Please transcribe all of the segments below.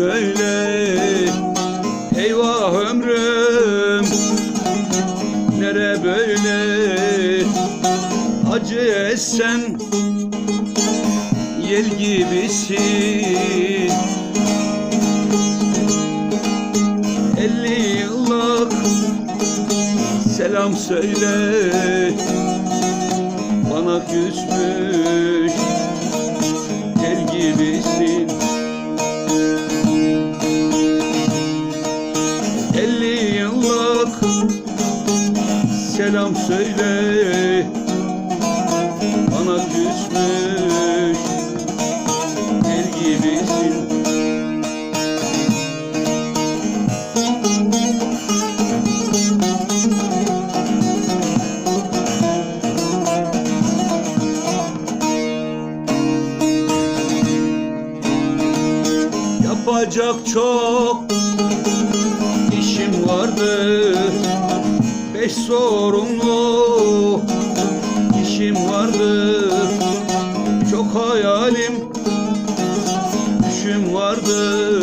böyle. Eyvah ömrüm nere böyle? Acı essen yel gibisin. Elli yıllık selam söyle Bana küsmüş selam söyle. Bana küsmüş el gibisin. Yapacak çok işim vardı Beş sorumlu işim vardı. Çok hayalim düşüm vardı.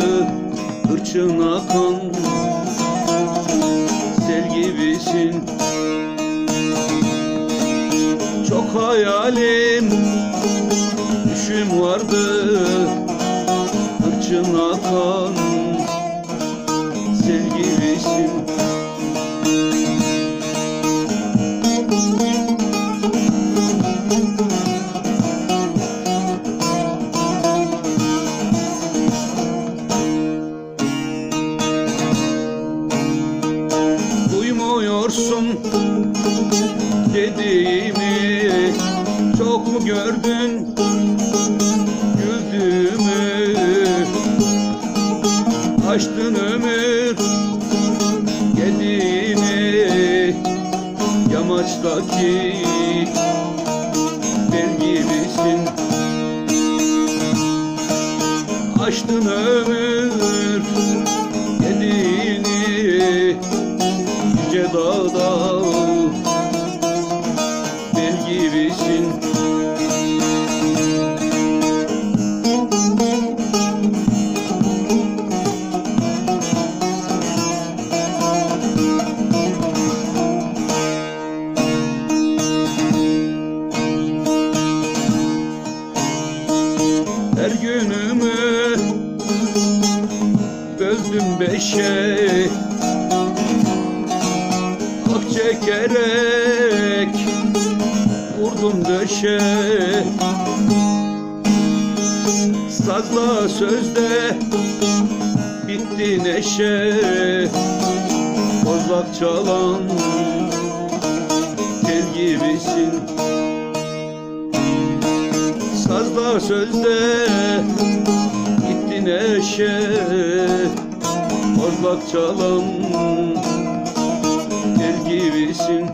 Hırçın akan sel gibisin. Çok hayalim düşüm vardı. Hırçın akan sel gibisin Duymuyorsun dediğimi Çok mu gördün? Güldüğümü Açtın ömür. Gediğini Yamaçtaki bel gibisin. Açtın ömür Dağda. Bel gibisin Her günümü böldüm beşe çekerek vurdum döşe. Sazla sözde bitti neşe. Kozlak çalan tel gibisin. Sazda sözde gitti neşe. Kozlak çalan gibisin